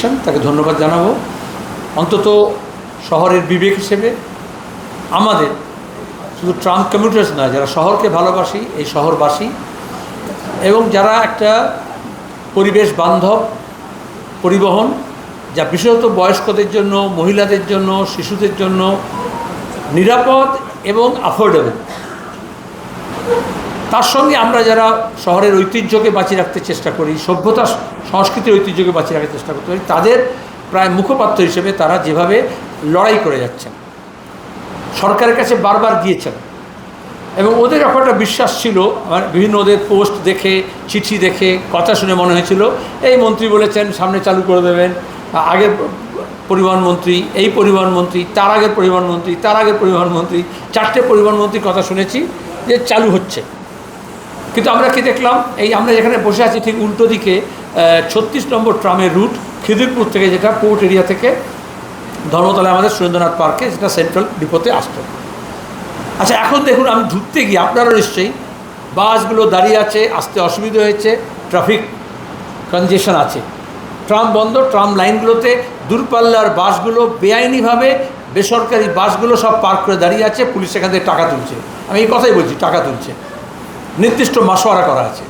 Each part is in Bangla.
ডিসিশন তাকে ধন্যবাদ জানাব। অন্তত শহরের বিবেক হিসেবে, আমাদের শুধু ট্রাম্প কমিউটার্স নয়, যারা শহরকে ভালোবাসি, এই শহরবাসী, এবং যারা একটা পরিবেশ বান্ধব, পরিবহন, যা বিশেষত বয়স্কদের জন্য, মহিলাদের জন্য, শিশুদের জন্য নিরাপদ এবং অ্যাফোর্ডেবল তার সঙ্গে আমরা যারা শহরের ঐতিহ্যকে বাঁচিয়ে রাখতে চেষ্টা করি, সভ্যতা, সংস্কৃতির ঐতিহ্যকে বাঁচিয়ে রাখার চেষ্টা করতে পারি, তাদের প্রায় মুখপাত্র হিসেবে তারা যেভাবে লড়াই করে যাচ্ছেন, সরকারের কাছে বারবার গিয়েছেন, এবং ওদের এখন একটা বিশ্বাস ছিল, আমার বিভিন্ন ওদের পোস্ট দেখে, চিঠি দেখে, কথা শুনে মনে হয়েছিল, এই মন্ত্রী বলেছেন, সামনে চালু করে দেবেন আগের পরিবহন মন্ত্রী, এই পরিবহন মন্ত্রী, তার আগের পরিবহন মন্ত্রী, তার আগের পরিবহন মন্ত্রী, চারটে পরিবহন মন্ত্রীর কথা শুনেছি যে চালু হচ্ছে। কিন্তু আমরা কি দেখলাম? এই আমরা যেখানে বসে আছি ঠিক উল্টো দিকে ছত্রিশ নম্বর ট্রামের রুট, খিদিরপুর থেকে যেটা পোর্ট এরিয়া থেকে ধর্মতলায় আমাদের সুরেন্দ্রনাথ পার্কে যেটা সেন্ট্রাল ডিপোতে আসতো। আচ্ছা এখন দেখুন, আমি ঢুকতে গিয়ে আপনারা নিশ্চয়ই বাসগুলো দাঁড়িয়ে আছে, আসতে অসুবিধা হয়েছে, ট্রাফিক কনজেশন আছে। ট্রাম বন্ধ, ট্রাম লাইনগুলোতে দূরপাল্লার বাসগুলো বেআইনিভাবে বেসরকারি বাসগুলো সব পার্ক করে দাঁড়িয়ে আছে, পুলিশ সেখান থেকে টাকা তুলছে। আমি এই কথাই বলছি, টাকা তুলছে। নির্দিষ্ট মাসোয়ারা করা আছে।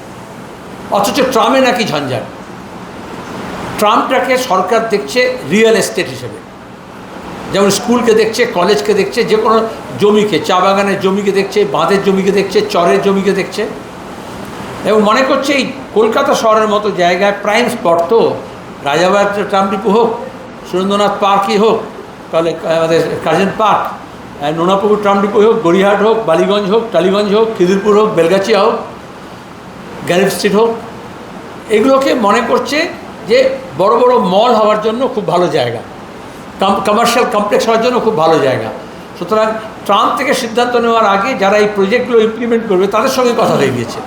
অথচ ট্রামে নাকি ঝঞ্ঝাট। ট্রামটাকে সরকার দেখছে রিয়েল এস্টেট হিসেবে। যেমন স্কুলকে দেখছে, কলেজকে দেখছে, যে কোনো জমিকে, চা বাগানের জমিকে দেখছে, বাঁধের জমিকে দেখছে, চরের জমিকে দেখছে। এবং মনে করছে এই কলকাতা শহরের মতো জায়গায় প্রাইম স্পট তো। রাজাবাগ ট্রাম ডিপো হোক, সুরেন্দ্রনাথ পার্কই হোক, তাহলে আমাদের কাজেন পার্ক নোনাপুকুর ট্রাম ডিপো হোক গড়িয়াহাট হোক বালিগঞ্জ হোক টালিগঞ্জ হোক খিদিরপুর হোক বেলগাছিয়া হোক গ্যারেজ স্ট্রিট হোক, এগুলোকে মনে করছে যে বড় বড় মল হওয়ার জন্য খুব ভালো জায়গা। কমার্শিয়াল কমপ্লেক্স হওয়ার জন্য খুব ভালো জায়গা। সুতরাং ট্রাম্প থেকে সিদ্ধান্ত নেওয়ার আগে যারা এই প্রজেক্টগুলো ইমপ্লিমেন্ট করবে, তাদের সঙ্গে কথা হয়ে গিয়েছে।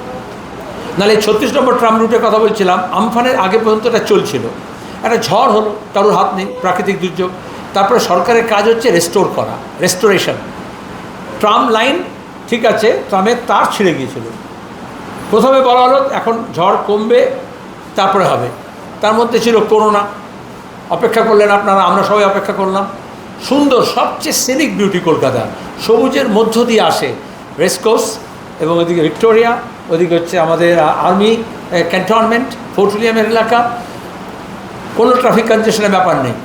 নাহলে ছত্রিশ নম্বর ট্রাম রুটের কথা বলছিলাম, আমফানের আগে পর্যন্ত এটা চলছিল। একটা ঝড় হলো, কারোর হাত নেই, প্রাকৃতিক দুর্যোগ। তারপরে সরকারের কাজ হচ্ছে রেস্টোর করা রেস্টোরেশন ট্রাম লাইন, ঠিক আছে ট্রামের তার ছিঁড়ে গিয়েছিল। প্রথমে বলা হলো, এখন ঝড় কমবে, তারপরে হবে। তার মধ্যে ছিল করোনা। অপেক্ষা করলেন আপনারা, আমরা সবাই অপেক্ষা করলাম। সুন্দর, সবচেয়ে সিনিক বিউটি কলকাতা। সবুজের মধ্য দিয়ে আসে রেসকোর্স এবং ওদিকে ভিক্টোরিয়া, ওদিকে হচ্ছে আমাদের আর্মি ক্যান্টনমেন্ট, ফোর্ট উইলিয়ামের এলাকা। কোনো ট্রাফিক কনজেশনের ব্যাপার নেই।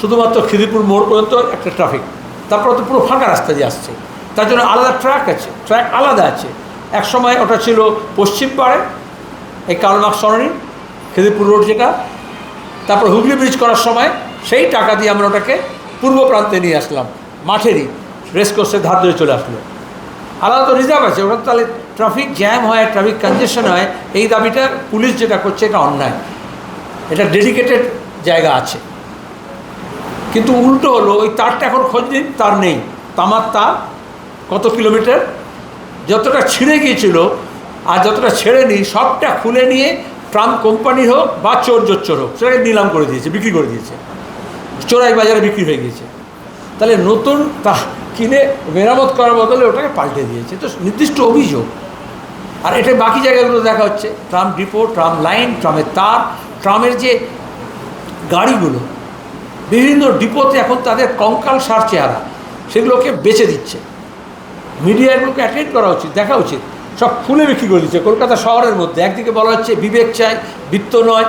শুধুমাত্র খিদিপুর মোড় পর্যন্ত একটা ট্রাফিক তারপর তো পুরো ফাঁকা রাস্তা দিয়ে আসছে। তার জন্য আলাদা ট্র্যাক আছে। ট্র্যাক আলাদা আছে। এক সময় ওটা ছিল পশ্চিম পাড়ে, এই কালমাক সরণি খিদিপুর রোড যেটা। তারপর হুগলি ব্রিজ করার সময় সেই টাকা দিয়ে আমরা ওটাকে পূর্ব প্রান্তে নিয়ে আসলাম। মাঠেরই রেসকোর্সের ধার ধরে চলে আসলো। আলাদা তো রিজার্ভ আছে। ওটা তাহলে ট্রাফিক জ্যাম হয় ট্রাফিক কনজেশন হয়, এই দাবিটা পুলিশ যেটা করছে এটা অন্যায়। এটা ডেডিকেটেড জায়গা আছে। কিন্তু উল্টো হলো, ওই তারটা এখন খোঁজ নিন তার নেই। তামার তার কত কিলোমিটার? যতটা ছিঁড়ে গিয়েছিল আর যতটা ছেড়ে নিই সবটা খুলে নিয়ে ট্রাম কোম্পানি হোক বা চোর জোচ্চোর হোক, সেটাকে নিলাম করে দিয়েছে, বিক্রি করে দিয়েছে। চোরাই বাজারে বিক্রি হয়ে গিয়েছে। তাহলে নতুন তা কিনে মেরামত করার বদলে ওটাকে পাল্টে দিয়েছে। তো নির্দিষ্ট অভিযোগ। আর এটা বাকি জায়গাগুলো দেখা হচ্ছে। ট্রাম ডিপো ট্রাম লাইন ট্রামের তার ট্রামের যে গাড়িগুলো বিভিন্ন ডিপোতে এখন তাদের কঙ্কাল সার চেহারা, সেগুলোকে বেচে দিচ্ছে। মিডিয়াগুলোকে অ্যাটেন্ড করা উচিত, দেখা উচিত। সব খুলে বিক্রি করে দিচ্ছে। কলকাতা শহরের মধ্যে একদিকে বলা হচ্ছে বিবেক চাই, বৃত্ত নয়,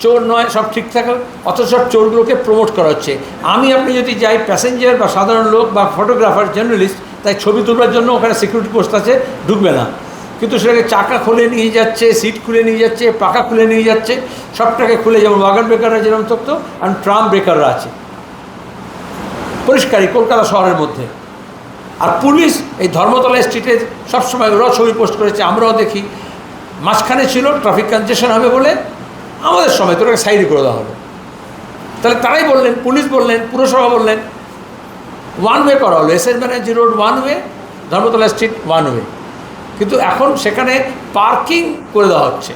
চোর নয়, সব ঠিক থাকে। অথচ চোরগুলোকে প্রমোট করা হচ্ছে। আমি, আপনি যদি যাই প্যাসেঞ্জার বা সাধারণ লোক বা ফটোগ্রাফার জার্নালিস্ট তাই ছবি তোলার জন্য ওখানে সিকিউরিটি পোস্ট আছে, ঢুকবে না। কিন্তু সেটাকে চাকা খুলে নিয়ে যাচ্ছে, সিট খুলে নিয়ে যাচ্ছে পাকা খুলে নিয়ে যাচ্ছে, সবটাকে খুলে যেমন ওয়াগন ব্রেকাররা যেরকম থাকতো আর ট্রাম ব্রেকাররা আছে। পরিষ্কারই কলকাতা শহরের মধ্যে। আর পুলিশ এই ধর্মতলা স্ট্রিটে সবসময় ওরাও ছবি পোস্ট করেছে, আমরাও দেখি। মাঝখানে ছিল ট্রাফিক কনজেশন হবে বলে আমাদের সময় তোটাকে সাইডে করে দেওয়া হলো। তাহলে তারাই বললেন, পুলিশ বললেন, পুরসভা বললেন ওয়ান ওয়ে করা হলো। S S Banerjee road one way Dharmatala street one way কিন্তু এখন সেখানে পার্কিং করে দেওয়া হচ্ছে।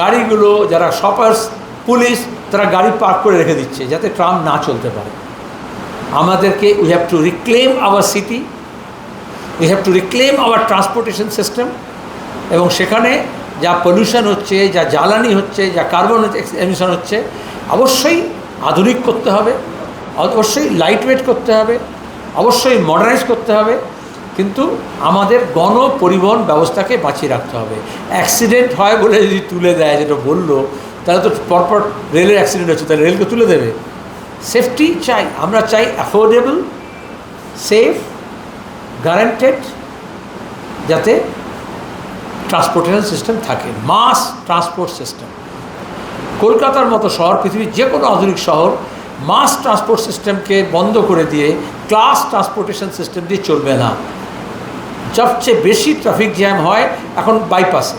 গাড়িগুলো যারা শপার্স, পুলিশ, তারা গাড়ি পার্ক করে রেখে দিচ্ছে যাতে ট্রাম না চলতে পারে। আমাদেরকে we have to reclaim our city we have to reclaim our transportation system এবং সেখানে যা পলিউশন হচ্ছে, যা জ্বালানি হচ্ছে, যা কার্বন এমিশন হচ্ছে, অবশ্যই আধুনিক করতে হবে, অবশ্যই লাইট ওয়েট করতে হবে, অবশ্যই মডার্নাইজ করতে হবে। কিন্তু আমাদের গণ পরিবহন ব্যবস্থাকে বাঁচিয়ে রাখতে হবে। অ্যাক্সিডেন্ট হয় বলে যদি তুলে দেয়, যেটা বলল, তাহলে তো পরপর রেলের অ্যাক্সিডেন্ট হচ্ছে, তাহলে রেলকে তুলে দেবে। সেফটি চাই, আমরা চাই অ্যাফোর্ডেবল সেফ গ্যারান্টেড যাতে ট্রান্সপোর্টেশন সিস্টেম থাকে মাস ট্রান্সপোর্ট সিস্টেম কলকাতার মতো শহর, পৃথিবীর যে কোনো আধুনিক শহর মাস ট্রান্সপোর্ট সিস্টেমকে বন্ধ করে দিয়ে ক্লাস ট্রান্সপোর্টেশন সিস্টেম দিয়ে চলবে না। সবচেয়ে বেশি ট্রাফিক জ্যাম হয় এখন বাইপাসে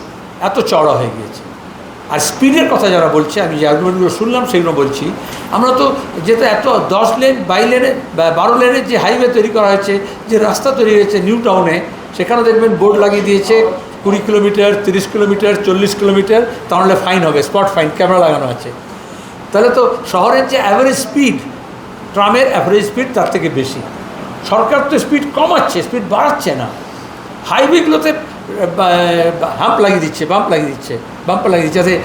এত চড়া হয়ে গিয়েছে। আর স্পিডের কথা যারা বলছে, আমি যে আর্গুমেন্টগুলো শুনলাম সেগুলো বলছি, আমরা তো যেটা এত দশ লেন বাই লেনে বারো লেনের যে হাইওয়ে তৈরি করা হয়েছে, যে রাস্তা তৈরি হয়েছে নিউ টাউনে সেখানে দেখবেন বোর্ড লাগিয়ে দিয়েছে, কুড়ি কিলোমিটার, তিরিশ কিলোমিটার, চল্লিশ কিলোমিটার তাহলে ফাইন হবে স্পট ফাইন ক্যামেরা লাগানো আছে। তাহলে তো শহরের যে অ্যাভারেজ স্পিড ট্রামের অ্যাভারেজ স্পিড তার থেকে বেশি। সরকার তো স্পিড কমাচ্ছে স্পিড বাড়াচ্ছে না। হাইওয়েগুলোতে হাম্প লাগিয়ে দিচ্ছে বাম্প লাগিয়ে দিচ্ছে বাম্প লাগিয়ে দিচ্ছে যাতে